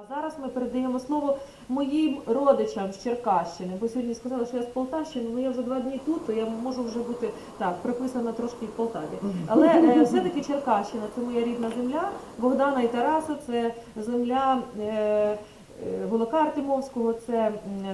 А зараз ми передаємо слово моїм родичам з Черкащини. Бо сьогодні сказали, що я з Полтавщини, але я вже два дні тут, то я можу вже бути так, приписана трошки в Полтаві. Але е, все-таки Черкащина це моя рідна земля. Богдана і Тараса це земля. Е, Волока Артемовського, це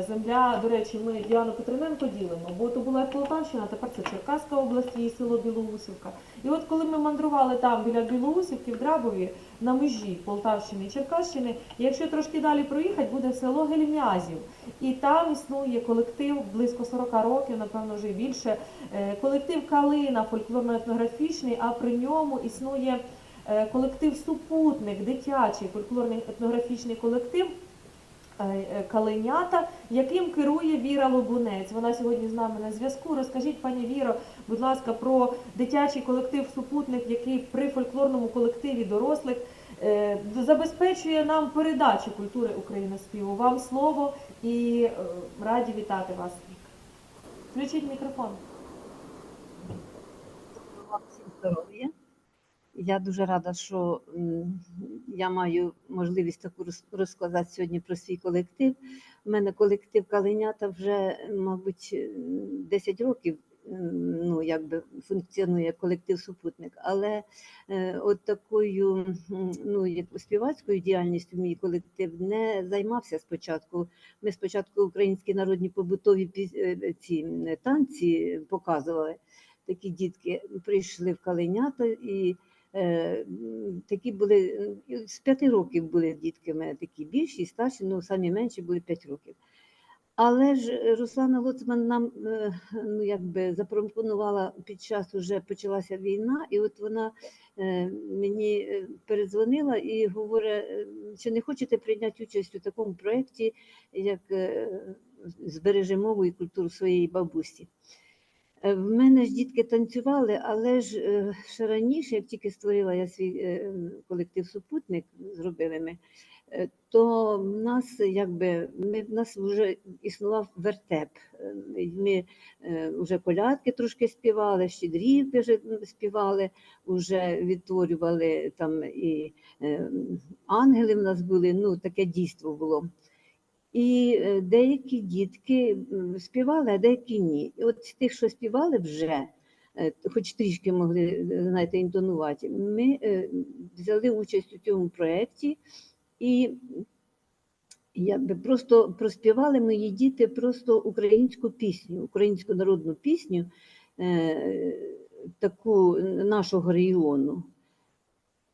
земля, до речі, ми Діану Петриненко ділимо, бо то була Полтавщина, тепер це Черкаська область і село Білоусівка. І от коли ми мандрували там біля Білоусівки в Драбові на межі Полтавщини і Черкащини, якщо трошки далі проїхати, буде село Гельмязів. І там існує колектив близько 40 років, напевно, вже більше. е, Колектив Калина, фольклорно-етнографічний, а при ньому існує е, колектив Супутник, дитячий фольклорний етнографічний колектив. Е, е, Калинята, яким керує Віра Лобунець. Вона сьогодні з нами на зв'язку. Розкажіть, пані Віро, будь ласка, про дитячий колектив Супутник, який при фольклорному колективі дорослих е, забезпечує нам передачу культури України співу. Вам слово і раді вітати вас. Включіть мікрофон. вам всім здоров'я. Я дуже рада, що я маю можливість таку роз- розказати сьогодні про свій колектив. У мене колектив Калинята вже, мабуть, м, 10 років. Ну, якби функціонує колектив супутник, але е, от такою ну, як співацькою діяльністю мій колектив не займався спочатку. Ми спочатку українські народні побутові е, ці танці показували такі дітки прийшли в Калинята і такі були з п'яти років були дітки в мене такі більші, старші, ну самі менші були п'ять років. Але ж е, Руслана Лоцман нам е, ну, якби запропонувала під час уже почалася війна, і от вона е, мені е, передзвонила і говорить, е, чи не хочете прийняти участь у такому проєкті, як е, збережи мову і культуру своєї бабусі. Е, В мене ж дітки танцювали, але ж е, ще раніше, як тільки створила я свій е, колектив Супутник, зробили ми, то в нас якби ми, в нас вже існував вертеп. Ми вже колядки трошки співали, щедрівки вже співали, вже відтворювали там і ангели в нас були, ну таке дійство було. І е, деякі дітки співали, а деякі ні. І от тих, що співали вже, е, хоч трішки могли е, знаєте, інтонувати, ми взяли участь у цьому проєкті і якби просто проспівали мої діти просто українську пісню, українську народну пісню, таку нашого регіону.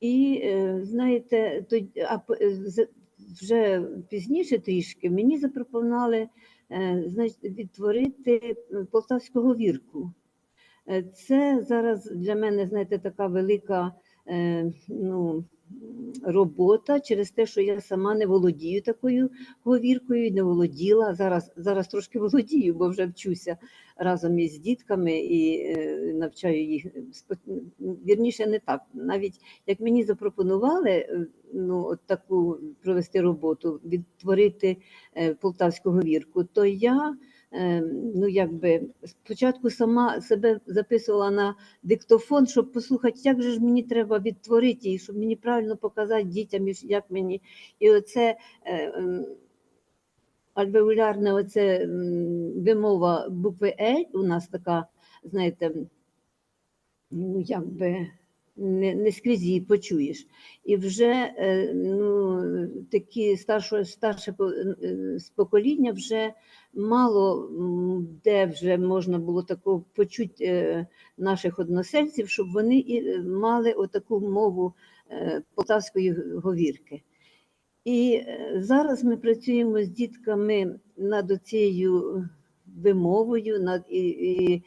І знаєте, то, а п- з- вже пізніше трішки мені запропонували е, відтворити полтавського вірку. Е, Це зараз для мене, знаєте, така велика е, ну, робота через те, що я сама не володію такою говіркою, не володіла. Зараз, зараз трошки володію, бо вже вчуся разом із дітками і е, навчаю їх. Вірніше, не так. Навіть як мені запропонували е, ну, от таку провести роботу, відтворити е, полтавську говірку, то я ну, якби спочатку сама себе записувала на диктофон, щоб послухати, як же ж мені треба відтворити її, щоб мені правильно показати дітям, як мені. І оце е, ем, оце вимова букви Е у нас така, знаєте, ну, якби не, не скрізь її почуєш. І вже е, ну, такі старше, старше покоління вже мало де вже можна було такого почути е, наших односельців, щоб вони і е, мали отаку мову полтавської говірки. І зараз ми працюємо з дітками над цією вимовою, над і, і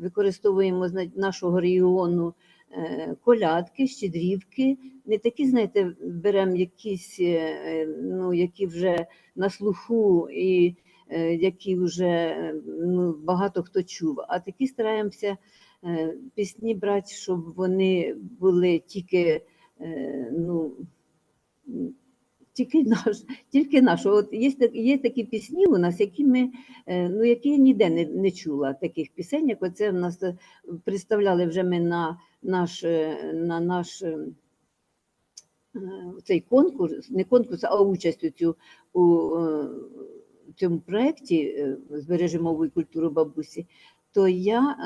використовуємо зна- нашого регіону е, колядки, щедрівки. Не такі, знаєте, беремо якісь, е, ну, які вже на слуху і е, які вже е, ну, багато хто чув, а такі стараємося е, пісні брати, щоб вони були тільки е, ну, тільки наш, тільки наш. От є, є такі пісні у нас, які ми, е, ну, які я ніде не, не чула таких пісень, як оце в нас е, представляли вже ми на наш, е, на наш цей конкурс, не конкурс, а участь у, цю, у е, цьому проєкті «Збережемо і культуру бабусі, то я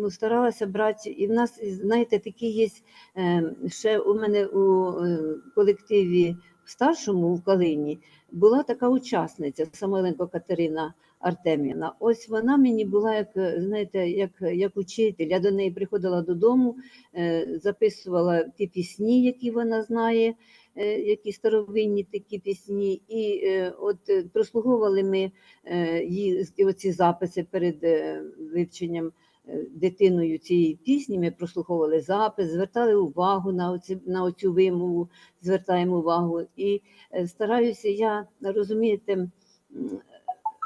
ну, старалася брати, і в нас, знаєте, такі є е, ще у мене у е, колективі в старшому в Калині була така учасниця Самойленко Катерина Артемівна. Ось вона мені була як, знаєте, як, як учитель. Я до неї приходила додому, е, записувала ті пісні, які вона знає, які старовинні такі пісні, і от прослуговували ми її оці записи перед вивченням дитиною цієї пісні. Ми прослуховували запис, звертали увагу на оці, на оцю вимову, звертаємо увагу. І е, стараюся я розумієте,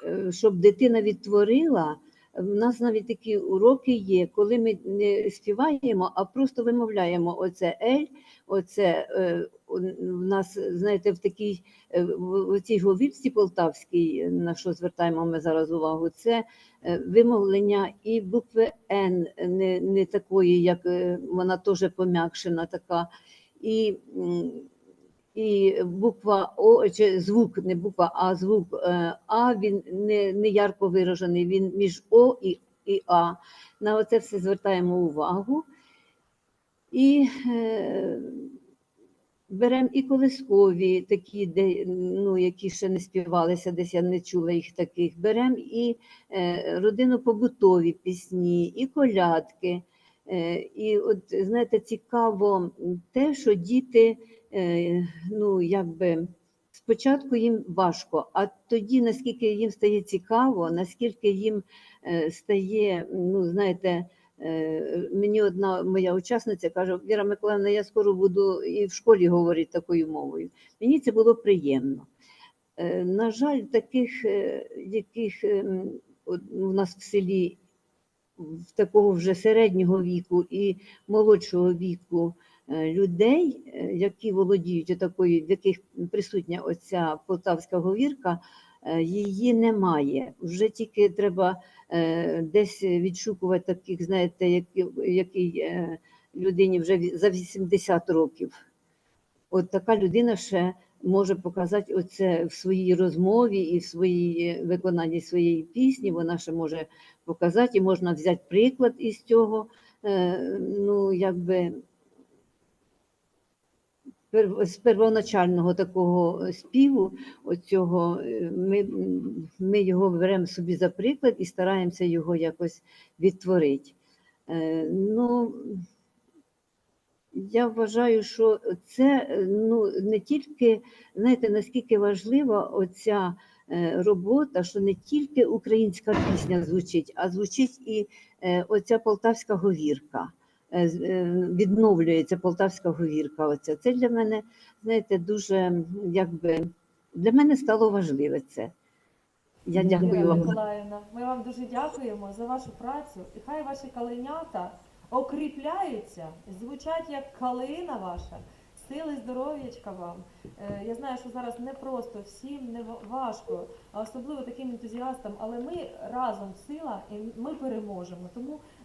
е, щоб дитина відтворила. В нас навіть такі уроки є, коли ми не співаємо, а просто вимовляємо оце ель, оце е, у нас, знаєте, в такій е, в в цій говірці полтавській, на що звертаємо ми зараз увагу, це е, вимовлення і букви Н не, не такої, як е, вона теж пом'якшена така. І, і буква О, чи звук, не буква, а звук е, А, він не, не ярко виражений, він між О і, і А. На оце все звертаємо увагу. І е, беремо і колискові, такі, де, ну, які ще не співалися, десь я не чула їх таких. Беремо і е, родинно-побутові пісні, і колядки. Е, і от, знаєте, цікаво те, що діти, ну, якби. Спочатку їм важко, а тоді, наскільки їм стає цікаво, наскільки їм е, стає, ну знаєте, е, мені одна моя учасниця каже: Віра Миколаївна, я скоро буду і в школі говорити такою мовою. Мені це було приємно. Е, На жаль, таких, е, яких е, у нас в селі в такого вже середнього віку і молодшого віку е, людей, е, які володіють такою, в яких присутня оця полтавська говірка, е, її немає. Вже тільки треба е, десь відшукувати таких, знаєте, який е, людині вже за 80 років. От така людина ще може показати оце в своїй розмові і в своїй виконанні своєї пісні. Вона ще може показати, і можна взяти приклад із цього. е, Ну, якби з первоначального такого співу, оцього, е, ми, ми його беремо собі за приклад і стараємося його якось відтворити. Е, Ну, я вважаю, що це ну, не тільки, знаєте, наскільки важлива оця е, робота, що не тільки українська пісня звучить, а звучить і оця полтавська говірка. Е, е, Відновлюється полтавська говірка. Оця. Це для мене, знаєте, дуже якби для мене стало важливе це. Я дякую вам. Миколаївна, ми вам дуже дякуємо за вашу працю. І хай ваші каленята окріпляються, звучать як калина ваша. Сили, здоров'ячка вам. Е, Я знаю, що зараз не просто всім не важко, а особливо таким ентузіастам, але ми разом сила і ми переможемо. Тому